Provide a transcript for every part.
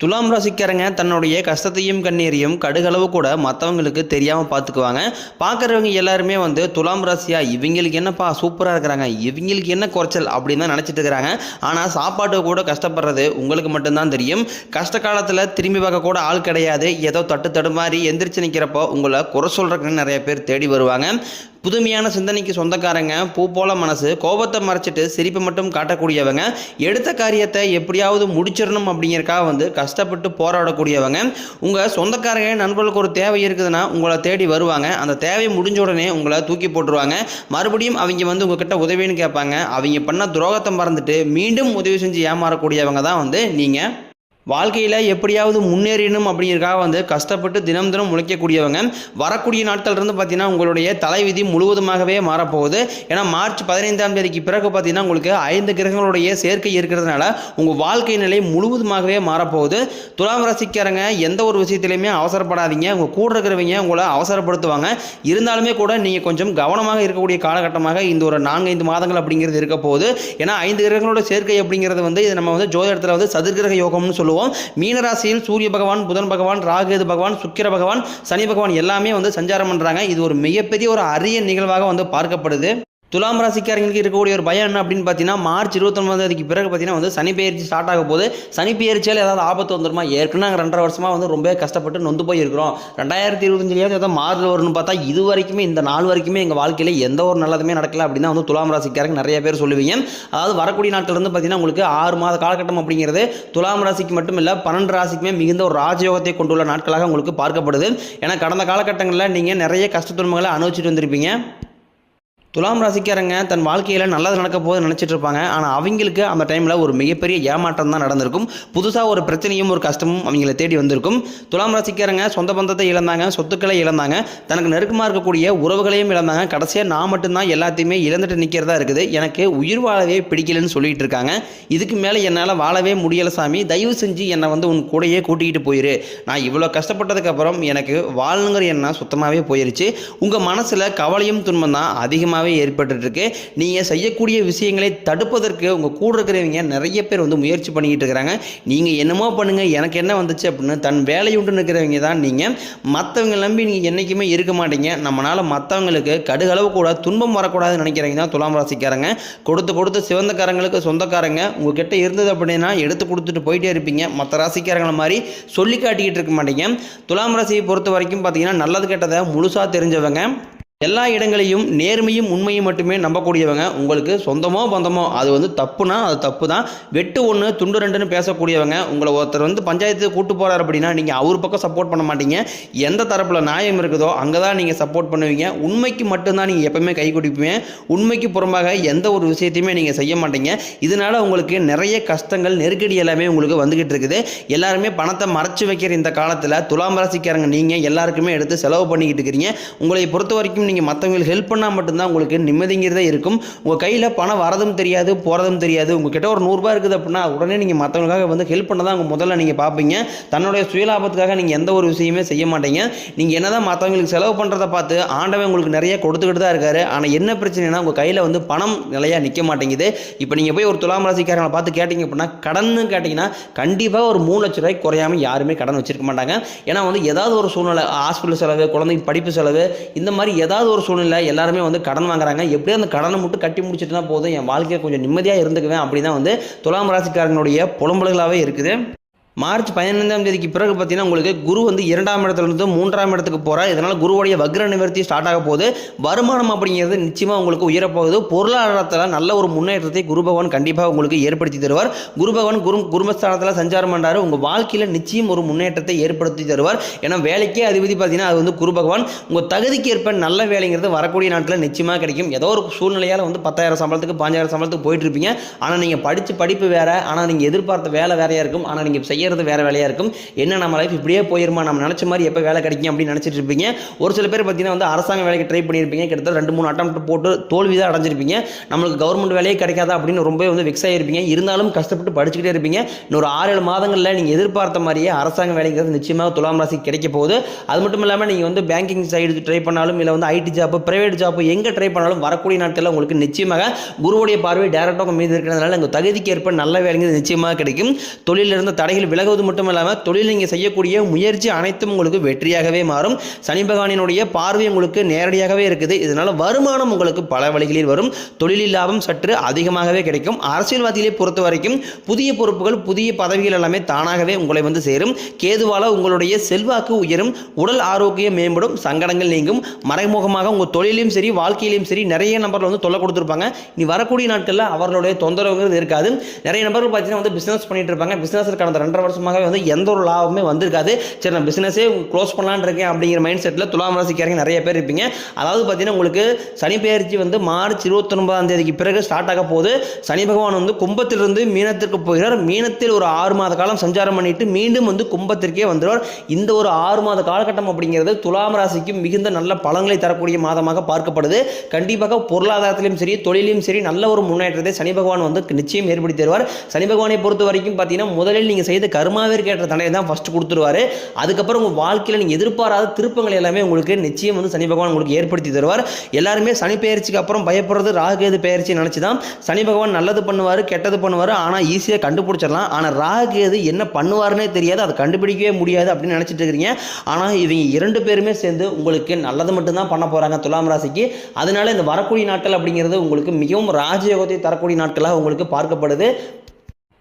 துலாம் ராசிக்காரங்க தன்னுடைய கஷ்டத்தையும் கண்ணீரையும் கடுகளவு கூட மற்றவங்களுக்கு தெரியாமல் பார்த்துக்குவாங்க பார்க்குறவங்க எல்லாருமே வந்து துலாம் ராசியா இவங்களுக்கு என்னப்பா சூப்பராக இருக்கிறாங்க இவங்களுக்கு என்ன குறைச்சல் அப்படின்னு தான் நினச்சிட்டு இருக்கிறாங்க. ஆனால் சாப்பாட்டு கூட கஷ்டப்படுறது உங்களுக்கு மட்டும்தான் தெரியும். கஷ்ட காலத்தில் திரும்பி பார்க்க கூட ஆள் கிடையாது. ஏதோ தட்டு தடுமாறி எந்திரிச்சு நிற்கிறப்போ உங்களை குறை சொல்கிறக்குன்னு நிறைய பேர் தேடி வருவாங்க. புதுமையான சிந்தனைக்கு சொந்தக்காரங்க பூ போல மனசு கோபத்தை மறைச்சிட்டு சிரிப்பை மட்டும் காட்டக்கூடியவங்க எடுத்த காரியத்தை எப்படியாவது முடிச்சிடணும் அப்படிங்கிறக்காக வந்து கஷ்டப்பட்டு போராடக்கூடியவங்க. உங்கள் சொந்தக்காரங்க நண்பர்களுக்கு ஒரு தேவை இருக்குதுன்னா உங்களை தேடி வருவாங்க. அந்த தேவை முடிஞ்ச உடனே உங்களை தூக்கி போட்டுருவாங்க. மறுபடியும் அவங்க வந்து உங்ககிட்ட உதவின்னு கேட்பாங்க. அவங்க பண்ண துரோகத்தை மறந்துட்டு மீண்டும் உதவி செஞ்சு ஏமாறக்கூடியவங்க தான் வந்து நீங்கள் வாழ்க்கையில் எப்படியாவது முன்னேறணும் அப்படிங்கிறக்காக வந்து கஷ்டப்பட்டு தினம் தினம் உழைக்கக்கூடியவங்க. வரக்கூடிய நாட்கள் இருந்து பார்த்தீங்கன்னா உங்களுடைய தலைவிதி முழுவதுமாகவே மாறப்போகுது. ஏன்னா மார்ச் பதினைந்தாம் தேதிக்கு பிறகு பார்த்தீங்கன்னா உங்களுக்கு ஐந்து கிரகங்களுடைய சேர்க்கை இருக்கிறதுனால உங்கள் வாழ்க்கை நிலை முழுவதுமாகவே மாறப்போகுது. துலாம் ராசிக்காரங்க எந்த ஒரு விஷயத்துலையுமே அவசரப்படாதீங்க. உங்கள் கூட இருக்கிறவங்க உங்களை அவசரப்படுத்துவாங்க. இருந்தாலுமே கூட நீங்கள் கொஞ்சம் கவனமாக இருக்கக்கூடிய காலகட்டமாக இந்த ஒரு நான்கைந்து மாதங்கள் அப்படிங்கிறது இருக்க போகுது ஏன்னா ஐந்து கிரகங்களோட சேர்க்கை அப்படிங்கிறது வந்து இது நம்ம வந்து ஜோதிடத்தில் வந்து சதுர்கிரக யோகம்னு சொல்லுவோம். மீனராசியில் சூரிய பகவான் புதன் பகவான் ராகுது பகவான் சுக்கிர பகவான் சனி பகவான் எல்லாமே வந்து சஞ்சாரம் பண்ணுறாங்க இது ஒரு மிகப்பெரிய ஒரு அரிய நிகழ்வாக வந்து பார்க்கப்படுது. துலாம் ராசிக்காரங்களுக்கு இருக்கக்கூடிய ஒரு பயம் என்ன அப்படின்னு பார்த்தீங்கன்னா மார்ச் இருபத்தொன்பதாம் பிறகு பார்த்தீங்கன்னா வந்து சனி பெயர்ச்சி ஸ்டார்ட் ஆக போது சனி பெயர்ச்சியால் ஏதாவது ஆபத்து வந்துருமா? ஏற்கனவே நாங்கள் ரெண்டரை வருஷமாக வந்து ரொம்ப கஷ்டப்பட்டு நொந்து போய் இருக்கிறோம் ரெண்டாயிரத்தி இருபத்தஞ்சிலேயாவது ஏதாவது மாறுதல் வரும்னு பார்த்தா இது வரைக்குமே இந்த நாள் வரைக்குமே எங்கள் வாழ்க்கையில் எந்த ஒரு நல்லதுமே நடக்கல அப்படின்னு வந்து துலாம் ராசிக்காரங்க நிறைய பேர் சொல்லுவீங்க. அதாவது வரக்கூடிய நாட்கள் வந்து பார்த்தீங்கன்னா உங்களுக்கு ஆறு மாத காலகட்டம் அப்படிங்கிறது துலாம் ராசிக்கு மட்டும் இல்லை பன்னெண்டு ராசிக்குமே மிகுந்த ஒரு ராஜயோகத்தை கொண்டுள்ள நாட்களாக உங்களுக்கு பார்க்கப்படுது. ஏன்னா கடந்த காலகட்டங்களில் நீங்கள் நிறைய கஷ்ட துன்பங்களை அனுபவிச்சுட்டு வந்திருப்பீங்க. துலாம் ராசிக்காரங்க தன் வாழ்க்கையில் நல்லது நடக்க போது நினச்சிட்டு இருப்பாங்க. ஆனால் அவங்களுக்கு அந்த டைமில் ஒரு மிகப்பெரிய ஏமாற்றம் தான் நடந்திருக்கும். புதுசாக ஒரு பிரச்சனையும் ஒரு கஷ்டமும் அவங்கள தேடி வந்திருக்கும். துலாம் ராசிக்காரங்க சொந்த பந்தத்தை இழந்தாங்க சொத்துக்களை இழந்தாங்க. தனக்கு நெருக்கமாக இருக்கக்கூடிய உறவுகளையும் இழந்தாங்க. கடைசியாக நான் மட்டும்தான் எல்லாத்தையுமே இழந்துட்டு நிற்கிறதா இருக்குது. எனக்கு உயிர் வாழவே பிடிக்கலன்னு சொல்லிட்டு இருக்காங்க. இதுக்கு மேலே என்னால் வாழவே முடியலை சாமி. தயவு செஞ்சு என்னை வந்து உன் கூடயே கூட்டிகிட்டு போயிரு. நான் இவ்வளோ கஷ்டப்பட்டதுக்கப்புறம் எனக்கு வாழணுங்கிற எண்ணம் சுத்தமாகவே போயிருச்சு. உங்கள் மனசில் கவலையும் துன்பம் தான் அதிகமாக பிரச்சனையாகவே ஏற்பட்டுருக்கு நீங்கள் செய்யக்கூடிய விஷயங்களை தடுப்பதற்கு உங்கள் கூட இருக்கிறவங்க நிறைய பேர் வந்து முயற்சி பண்ணிக்கிட்டு இருக்கிறாங்க. நீங்கள் என்னமோ பண்ணுங்கள் எனக்கு என்ன வந்துச்சு அப்படின்னு தன் வேலையுண்டு இருக்கிறவங்க தான் நீங்கள் மற்றவங்க நம்பி நீங்கள் என்றைக்குமே இருக்க மாட்டீங்க. நம்மளால் மற்றவங்களுக்கு கடுகளவு கூட துன்பம் வரக்கூடாதுன்னு நினைக்கிறவங்க தான் துலாம் ராசிக்காரங்க. கொடுத்து கொடுத்து சிவந்தக்காரங்களுக்கு சொந்தக்காரங்க. உங்ககிட்ட இருந்தது அப்படின்னா எடுத்து கொடுத்துட்டு போயிட்டே இருப்பீங்க. மற்ற ராசிக்காரங்களை மாதிரி சொல்லி காட்டிக்கிட்டு இருக்க மாட்டீங்க. துலாம் ராசியை பொறுத்த வரைக்கும் பார்த்தீங்கன்னா நல்லது கெட்டதை முழுசாக தெரிஞ்சவங்க. எல்லா இடங்களையும் நேர்மையும் உண்மையும் மட்டுமே நம்பக்கூடியவங்க. உங்களுக்கு சொந்தமோ பந்தமோ அது வந்து தப்புனா அது தப்பு தான் வெட்டு ஒன்று துண்டு ரெண்டுன்னு பேசக்கூடியவங்க உங்களை ஒருத்தர் வந்து பஞ்சாயத்து கூட்டு போகிறார் அப்படின்னா நீங்கள் அவர் பக்கம் சப்போர்ட் பண்ண மாட்டீங்க. எந்த தரப்பில் நியாயம் இருக்குதோ அங்கே தான் நீங்கள் சப்போர்ட் பண்ணுவீங்க. உண்மைக்கு மட்டும்தான் நீங்கள் எப்பவுமே கை கொடுப்பீங்க. உண்மைக்கு புறம்பாக எந்த ஒரு விஷயத்தையுமே நீங்கள் செய்ய மாட்டீங்க. இதனால் உங்களுக்கு நிறைய கஷ்டங்கள் நெருக்கடி எல்லாமே உங்களுக்கு வந்துக்கிட்டு இருக்குது. எல்லாருமே பணத்தை மறைச்சு வைக்கிற இந்த காலத்தில் துலாம் ராசிக்காரங்க நீங்கள் எல்லாருக்குமே எடுத்து செலவு பண்ணிக்கிட்டு இருக்கிறீங்க. உங்களை பொறுத்த வரைக்கும் நீங்கள் மற்றவங்களுக்கு ஹெல்ப் பண்ணால் மட்டும்தான் உங்களுக்கு நிம்மதிங்கிறதே இருக்கும். உங்கள் கையில் பணம் வரதும் தெரியாது போகிறதும் தெரியாது. உங்ககிட்ட ஒரு நூறுரூபா இருக்குது அப்படின்னா உடனே நீங்கள் மற்றவங்களுக்காக வந்து ஹெல்ப் பண்ண தான் உங்கள் முதல்ல நீங்கள் பார்ப்பீங்க தன்னுடைய சுயலாபத்துக்காக நீங்கள் எந்த ஒரு விஷயமே செய்ய மாட்டீங்க. நீங்கள் என்ன தான் மற்றவங்களுக்கு செலவு பண்ணுறதை பார்த்து ஆண்டவன் உங்களுக்கு நிறைய கொடுத்துக்கிட்டு தான் இருக்காரு. ஆனால் என்ன பிரச்சனைனா உங்கள் கையில் வந்து பணம் நிலையாக நிற்க மாட்டேங்குது. இப்போ நீங்கள் போய் ஒரு துலாம் ராசிக்காரங்களை பார்த்து கேட்டிங்க அப்படின்னா கடன்னு கேட்டிங்கன்னா கண்டிப்பாக ஒரு மூணு லட்ச ரூபாய்க்கு குறையாமல் யாருமே கடன் வச்சிருக்க மாட்டாங்க. ஏன்னா வந்து ஏதாவது ஒரு சூழ்நிலை ஹாஸ்பிட்டல் செலவு குழந்தைங்க படிப்பு செலவு இந்த மாதிரி ஏதாவது ஏதாவது ஒரு சூழ்நிலை எல்லாருமே வந்து கடன் வாங்குறாங்க. எப்படியும் அந்த கடனை மட்டும் கட்டி முடிச்சிட்டுனா போதும் என் வாழ்க்கையை கொஞ்சம் நிம்மதியாக இருந்துக்குவேன் அப்படி தான் வந்து துலாம் ராசிக்காரங்களுடைய புலம்பல்களாகவே இருக்குது. மார்ச் பதினைந்தாம் தேதிக்கு பிறகு பார்த்தீங்கன்னா உங்களுக்கு குரு வந்து இரண்டாம் இடத்துலேருந்து மூன்றாம் இடத்துக்கு போகிறார் இதனால் குருவுடைய வக்ர நிவர்த்தி ஸ்டார்ட் ஆக போகுது. வருமானம் அப்படிங்கிறது நிச்சயமாக உங்களுக்கு உயரப்போகுது. பொருளாதாரத்தில் நல்ல ஒரு முன்னேற்றத்தை குரு பகவான் கண்டிப்பாக உங்களுக்கு ஏற்படுத்தி தருவார். குரு பகவான் குரு குடும்பஸ்தானத்தில் சஞ்சாரம் பண்ணுறாரு உங்கள் வாழ்க்கையில் நிச்சயம் ஒரு முன்னேற்றத்தை ஏற்படுத்தி தருவார். ஏன்னா வேலைக்கே அதிபதி பார்த்தீங்கன்னா அது வந்து குரு பகவான். உங்கள் தகுதிக்கு ஏற்ப நல்ல வேலைங்கிறது வரக்கூடிய நாட்டில் நிச்சயமாக கிடைக்கும். ஏதோ ஒரு சூழ்நிலையால் வந்து பத்தாயிரம் சம்பளத்துக்கு பாஞ்சாயிரம் சம்பளத்துக்கு போயிட்டு இருப்பீங்க. ஆனால் நீங்கள் படித்து படிப்பு வேறு. ஆனால் நீங்கள் எதிர்பார்த்த வேலை வேறையாக இருக்கும். ஆனால் நீங்கள் செய்ய செய்கிறது வேற வேலையாக இருக்கும். என்ன நம்ம லைஃப் இப்படியே போயிருமா? நம்ம நினச்ச மாதிரி எப்போ வேலை கிடைக்கும் அப்படின்னு நினச்சிட்டு இருப்பீங்க. ஒரு சில பேர் பார்த்தீங்கன்னா வந்து அரசாங்க வேலைக்கு ட்ரை பண்ணியிருப்பீங்க. கிட்டத்தட்ட ரெண்டு மூணு அட்டம் போட்டு தோல்வி தான் அடைஞ்சிருப்பீங்க. நம்மளுக்கு கவர்மெண்ட் வேலையே கிடைக்காதா அப்படின்னு ரொம்ப வந்து விக்ஸ் ஆகிருப்பீங்க இருந்தாலும் கஷ்டப்பட்டு படிச்சுக்கிட்டே இருப்பீங்க. இன்னொரு ஆறு ஏழு மாதங்களில் நீங்கள் எதிர்பார்த்த மாதிரியே அரசாங்க வேலைங்கிறது நிச்சயமாக துலாம் ராசி கிடைக்க போகுது. அது மட்டும் இல்லாமல் நீங்கள் வந்து பேங்கிங் சைடு ட்ரை பண்ணாலும் இல்லை வந்து ஐடி ஜாப் பிரைவேட் ஜாப் எங்கே ட்ரை பண்ணாலும் வரக்கூடிய நாட்களில் உங்களுக்கு நிச்சயமாக குருவுடைய பார்வை டேரக்டாக உங்கள் மீது இருக்கிறதுனால உங்கள் தகுதிக்கு ஏற்ப நல்ல வேலைங்கிறது நிச்சயமாக கிடைக்கும். தொழிலில் இருந்த தடைகள் விலகுவது மட்டும் இல்லாமல் தொழில் நீங்கள் செய்யக்கூடிய முயற்சி அனைத்தும் உங்களுக்கு வெற்றியாகவே மாறும். சனி பகவானினுடைய பார்வை உங்களுக்கு நேரடியாகவே இருக்குது. இதனால் வருமானம் உங்களுக்கு பல வழிகளில் வரும். தொழிலில் லாபம் சற்று அதிகமாகவே கிடைக்கும். அரசியல்வாதிகளை பொறுத்த வரைக்கும் புதிய பொறுப்புகள் புதிய பதவிகள் எல்லாமே தானாகவே உங்களை வந்து சேரும். கேதுவால உங்களுடைய செல்வாக்கு உயரும். உடல் ஆரோக்கியம் மேம்படும். சங்கடங்கள் நீங்கும். மறைமுகமாக உங்கள் தொழிலையும் சரி வாழ்க்கையிலையும் சரி நிறைய நபர்கள் வந்து தொல்லை கொடுத்துருப்பாங்க. இனி வரக்கூடிய நாட்களில் அவர்களுடைய தொந்தரவுங்கிறது இருக்காது. நிறைய நபர்கள் பார்த்தீங்கன்னா வந்து பிஸ்னஸ் பண்ணிட்டு இருப்பாங்க. பிஸ்னஸ் கடந்த ரெண்டரை வருஷமாகவே வந்து எந்த ஒரு லாபமே வந்திருக்காது. சரி நான் பிஸ்னஸே க்ளோஸ் பண்ணலான் இருக்கேன் அப்படிங்கிற மைண்ட் செட்டில் துலாம் ராசிக்காரங்க நிறைய பேர் இருப்பீங்க. அதாவது பார்த்தீங்கன்னா உங்களுக்கு சனி பெயர்ச்சி வந்து மார்ச் இருபத்தொன்பதாம் தேதிக்கு பிறகு ஸ்டார்ட் ஆக போது சனி பகவான் வந்து கும்பத்திலிருந்து மீனத்திற்கு போகிறார். மீனத்தில் ஒரு ஆறு மாத காலம் சஞ்சாரம் பண்ணிட்டு மீண்டும் வந்து கும்பத்திற்கே வந்துடுவார். இந்த ஒரு ஆறு மாத காலகட்டம் அப்படிங்கிறது துலாம் ராசிக்கு மிகுந்த நல்ல பலன்களை தரக்கூடிய மாதமாக பார்க்கப்படுது. கண்டிப்பாக பொருளாதாரத்திலும் சரி தொழிலையும் சரி நல்ல ஒரு முன்னேற்றத்தை சனி பகவான் வந்து நிச்சயம் ஏற்படுத்தி தருவார். சனி பகவானை பொறுத்த வரைக்கும் பார்த்தீங்கன்னா முதலில் நீங்கள் செய்த கர்மாவிற்கு ஏற்ற தடையை தான் ஃபஸ்ட் கொடுத்துருவாரு. அதுக்கப்புறம் உங்கள் வாழ்க்கையில் நீங்கள் எதிர்பாராத திருப்பங்கள் எல்லாமே உங்களுக்கு நிச்சயம் வந்து சனி பகவான் உங்களுக்கு ஏற்படுத்தி தருவார். எல்லாருமே சனி பெயர்ச்சிக்கு அப்புறம் பயப்படுறது ராகுகேது பெயர்ச்சி நினச்சி தான் சனி பகவான் நல்லது பண்ணுவார் கெட்டது பண்ணுவார். ஆனால் ஈஸியாக கண்டுபிடிச்சிடலாம். ஆனால் ராகுகேது என்ன பண்ணுவார்னே தெரியாது. அதை கண்டுபிடிக்கவே முடியாது அப்படின்னு நினச்சிட்டு இருக்கிறீங்க. ஆனால் இவங்க இரண்டு பேருமே சேர்ந்து உங்களுக்கு நல்லது மட்டும்தான் பண்ண போகிறாங்க துலாம் ராசிக்கு. அதனால இந்த வரக்கூடிய நாட்கள் அப்படிங்கிறது உங்களுக்கு மிகவும் ராஜயோகத்தை தரக்கூடிய நாட்களாக உங்களுக்கு பார்க்கப்படுது.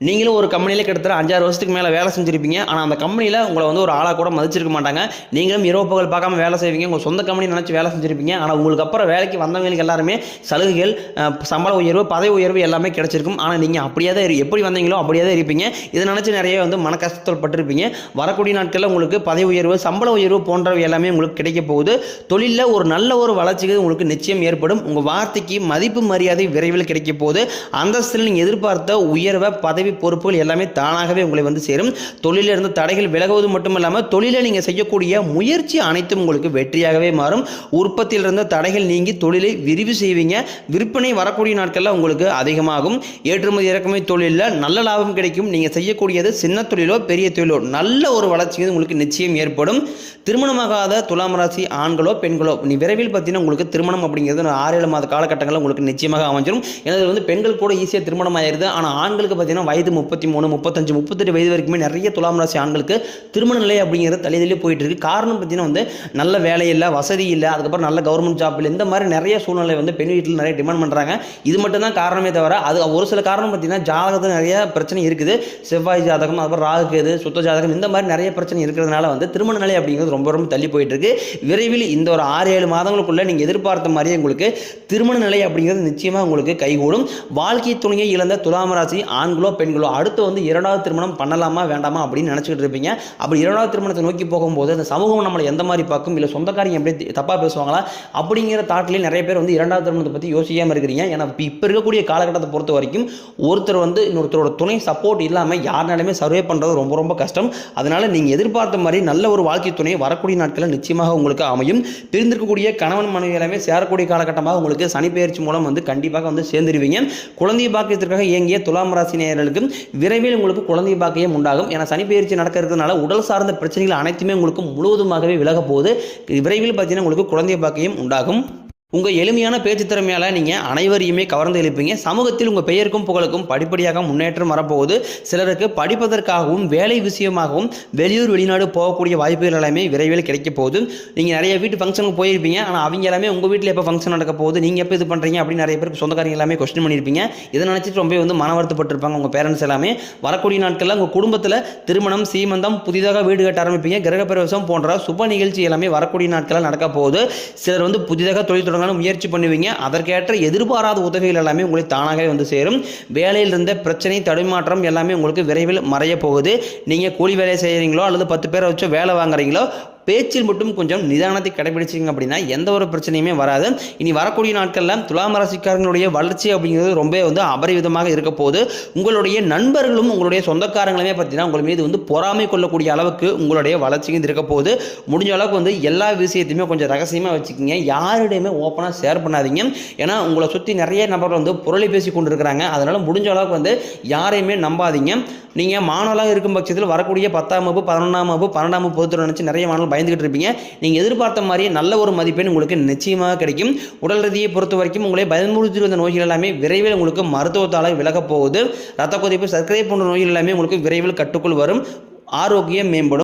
நீங்களும் ஒரு கம்பெனியில் கிட்டத்தட்ட அஞ்சாறு வருஷத்துக்கு மேலே வேலை செஞ்சுருப்பீங்க. ஆனால் அந்த கம்பெனியில் உங்களை வந்து ஒரு ஆளாக கூட மதிச்சிருக்க மாட்டாங்க. நீங்களும் இரவு பகல் பார்க்காம வேலை செய்வீங்க. உங்கள் சொந்த கம்பெனி நினச்சி வேலை செஞ்சுருப்பீங்க. ஆனால் உங்களுக்கு அப்புறம் வேலைக்கு வந்தவங்களுக்கு எல்லாருமே சலுகைகள் சம்பள உயர்வு பதவி உயர்வு எல்லாமே கிடச்சிருக்கும். ஆனால் நீங்கள் அப்படியே தான் இரு- எப்படி வந்தீங்களோ அப்படியே தான் இருப்பீங்க. இதை நினச்சி நிறைய வந்து மன கஷ்டத்தில் பட்டிருப்பீங்க. வரக்கூடிய நாட்களில் உங்களுக்கு பதவி உயர்வு சம்பள உயர்வு போன்றவை எல்லாமே உங்களுக்கு கிடைக்க போகுது. தொழிலில் ஒரு நல்ல ஒரு வளர்ச்சிக்கு உங்களுக்கு நிச்சயம் ஏற்படும். உங்கள் வார்த்தைக்கு மதிப்பு மரியாதை விரைவில் கிடைக்க போகுது. அந்தஸ்தில் நீங்கள் எதிர்பார்த்த உயர்வை பதவி பொறுப்புகள் எல்லாமே தானாகவே உங்களை வந்து சேரும். தொழிலில் இருந்து தடைகள் விலகுவது மட்டும் இல்லாமல் நீங்கள் செய்யக்கூடிய முயற்சி அனைத்தும் உங்களுக்கு வெற்றியாகவே மாறும். உற்பத்தியில் இருந்த தடைகள் நீங்கி தொழிலை விரிவு செய்வீங்க. விற்பனை வரக்கூடிய நாட்களில் உங்களுக்கு அதிகமாகும். ஏற்றுமதி இறக்குமதி தொழிலில் நல்ல லாபம் கிடைக்கும். நீங்கள் செய்யக்கூடியது சின்ன தொழிலோ பெரிய தொழிலோ நல்ல ஒரு வளர்ச்சி உங்களுக்கு நிச்சயம் ஏற்படும். திருமணமாகாத துலாம் ராசி ஆண்களோ பெண்களோ நீ விரைவில் பார்த்தீங்கன்னா உங்களுக்கு திருமணம் அப்படிங்கிறது ஒரு ஆறு ஏழு மாத காலகட்டங்களில் உங்களுக்கு நிச்சயமாக அமைஞ்சிடும் ஏன்னா வந்து பெண்கள் கூட ஈஸியாக திருமணம் ஆயிருது. ஆனால் ஆண்களுக்கு பார்த்தீங்கன்னா வயது முப்பத்தி மூணு முப்பத்தஞ்சு முப்பத்தெட்டு வயது வரைக்குமே நிறைய துலாம் ராசி ஆண்களுக்கு திருமண நிலை அப்படிங்கிறது தள்ளி தள்ளி போயிட்டு இருக்கு காரணம் பார்த்தீங்கன்னா வந்து நல்ல வேலை இல்லை வசதி இல்லை அதுக்கப்புறம் நல்ல கவர்மெண்ட் ஜாப் இல்லை இந்த மாதிரி நிறைய சூழ்நிலை வந்து பெண் வீட்டில் நிறைய டிமாண்ட் பண்ணுறாங்க இது மட்டும் தான் காரணமே தவிர அது ஒரு சில காரணம் பார்த்தீங்கன்னா ஜாதகத்தில் நிறைய பிரச்சனை இருக்குது. செவ்வாய் ஜாதகம் அதுக்கப்புறம் ராகு கேது சுத்த ஜாதகம் இந்த மாதிரி நிறைய பிரச்சனை இருக்கிறதுனால வந்து திருமண நிலை அப்படிங்கிறது ரொம்ப ரொம்ப தள்ளி போயிட்டு இருக்கு விரைவில் இந்த ஒரு ஆறு ஏழு மாதங்களுக்குள்ள நீங்கள் எதிர்பார்த்த மாதிரியே உங்களுக்கு திருமண நிலை அப்படிங்கிறது நிச்சயமாக உங்களுக்கு கைகூடும். வாழ்க்கை துணையை இழந்த துலாம் ராசி ஆண்களோ பெண்களோ அடுத்து வந்து இரண்டாவது திருமணம் பண்ணலாமா வேண்டாமா அப்படின்னு நினச்சிக்கிட்டு இருப்பீங்க. அப்படி இரண்டாவது திருமணத்தை நோக்கி போகும்போது அந்த சமூகம் நம்மளை எந்த மாதிரி பார்க்கும்? இல்லை சொந்தக்காரங்க எப்படி தப்பாக பேசுவாங்களா? அப்படிங்கிற தாட்லேயே நிறைய பேர் வந்து இரண்டாவது திருமணத்தை பற்றி யோசிக்காமல் இருக்கிறீங்க. ஏன்னா இப்போ இருக்கக்கூடிய காலகட்டத்தை பொறுத்த வரைக்கும் ஒருத்தர் வந்து இன்னொருத்தரோட துணை சப்போர்ட் இல்லாமல் யாருனாலுமே சர்வே பண்ணுறது ரொம்ப ரொம்ப கஷ்டம். அதனால் நீங்கள் எதிர்பார்த்த மாதிரி நல்ல ஒரு வாழ்க்கை துணை வரக்கூடிய நாட்களில் நிச்சயமாக உங்களுக்கு அமையும். பிரிந்திருக்கக்கூடிய கணவன் மனைவி எல்லாமே சேரக்கூடிய காலகட்டமாக உங்களுக்கு சனி பயிற்சி மூலம் வந்து கண்டிப்பாக வந்து சேர்ந்துருவீங்க. குழந்தை பாக்கியத்திற்காக இயங்கிய துலாம் ராசி நேயர்களுக்கு விரைவில் உங்களுக்கு குழந்தை பாக்கியம் உண்டாகும். ஏன்னா சனி நடக்கிறதுனால நடக்க இருக்கிறதுனால உடல் சார்ந்த பிரச்சனைகள் அனைத்துமே உங்களுக்கு முழுவதுமாகவே விலக போது விரைவில் பார்த்தீங்கன்னா உங்களுக்கு குழந்தை பாக்கியம் உண்டாகும். உங்கள் எளிமையான பேச்சு திறமையால் நீங்கள் அனைவரையுமே கவர்ந்து எழுப்பீங்க. சமூகத்தில் உங்கள் பெயருக்கும் புகழுக்கும் படிப்படியாக முன்னேற்றம் வரப்போகுது. சிலருக்கு படிப்பதற்காகவும் வேலை விஷயமாகவும் வெளியூர் வெளிநாடு போகக்கூடிய வாய்ப்புகள் எல்லாமே விரைவில் கிடைக்க போகுது. நீங்கள் நிறைய வீட்டு ஃபங்க்ஷனுக்கு போயிருப்பீங்க. ஆனால் அவங்க எல்லாமே உங்கள் வீட்டில் எப்போ ஃபங்க்ஷன் நடக்க போகுது? நீங்கள் எப்போ இது பண்ணுறீங்க அப்படின்னு நிறைய பேருக்கு சொந்தக்காரங்க எல்லாமே கொஸ்டின் பண்ணியிருப்பீங்க. இதை நினச்சிட்டு ரொம்ப வந்து மன வருத்தப்பட்டிருப்பாங்க உங்கள் பேரண்ட்ஸ் எல்லாமே. வரக்கூடிய நாட்களில் உங்கள் குடும்பத்தில் திருமணம் சீமந்தம் புதிதாக வீடு கட்ட ஆரம்பிப்பீங்க. கிரகப்பிரவேசம் போன்ற சுப நிகழ்ச்சி எல்லாமே வரக்கூடிய நாட்களில் நடக்க போகுது. சிலர் வந்து புதிதாக தொழில் தொடங்க முயற்சி பண்ணுவீங்க. அதற்கேற்ற எதிர்பாராத உதவிகள் எல்லாமே உங்களுக்கு தானாகவே வந்து சேரும். வேலையில் இருந்த பிரச்சனை தடுமாற்றம் எல்லாமே உங்களுக்கு விரைவில் மறைய போகுது. நீங்கள் கூலி வேலை செய்கிறீங்களோ அல்லது பத்து பேரை வச்சு வேலை வாங்குறீங்களோ பேச்சில் மட்டும் கொஞ்சம் நிதானத்தை கடைபிடிச்சிங்க அப்படின்னா எந்த ஒரு பிரச்சனையுமே வராது. இனி வரக்கூடிய நாட்களில் துலாம் ராசிக்காரங்களுடைய வளர்ச்சி அப்படிங்கிறது ரொம்ப வந்து அபரிவிதமாக இருக்க போது உங்களுடைய நண்பர்களும் உங்களுடைய சொந்தக்காரங்களுமே பார்த்தீங்கன்னா உங்கள் மீது வந்து பொறாமை கொள்ளக்கூடிய அளவுக்கு உங்களுடைய வளர்ச்சியும் இருக்க போது முடிஞ்ச அளவுக்கு வந்து எல்லா விஷயத்தையுமே கொஞ்சம் ரகசியமாக வச்சுக்கிங்க. யாருடையுமே ஓப்பனாக ஷேர் பண்ணாதீங்க. ஏன்னா உங்களை சுற்றி நிறைய நபர்கள் வந்து புரளி பேசி கொண்டு இருக்கிறாங்க அதனால் முடிஞ்ச அளவுக்கு வந்து யாரையுமே நம்பாதீங்க. நீங்கள் மாணவர்களாக இருக்கும் பட்சத்தில் வரக்கூடிய பத்தாம் வகுப்பு பதினொன்றாம் வகுப்பு பன்னெண்டாம் வகுப்பு பொறுத்தவரை நினச்சி நிறைய மாணவர்கள் பயந்துகிட்டு இருப்பீங்க. நீங்கள் எதிர்பார்த்த மாதிரியே நல்ல ஒரு மதிப்பெண் உங்களுக்கு நிச்சயமாக கிடைக்கும். உடல் ரீதியை பொறுத்த வரைக்கும் உங்களை பயன்படுத்தி வந்த நோய்கள் எல்லாமே விரைவில் உங்களுக்கு மருத்துவத்தால் விலகப் போகுது. ரத்த கொதிப்பு சர்க்கரை போன்ற நோய்கள் எல்லாமே உங்களுக்கு விரைவில் கட்டுக்குள் வரும். ஆரோக்கியம் மேம்படும்.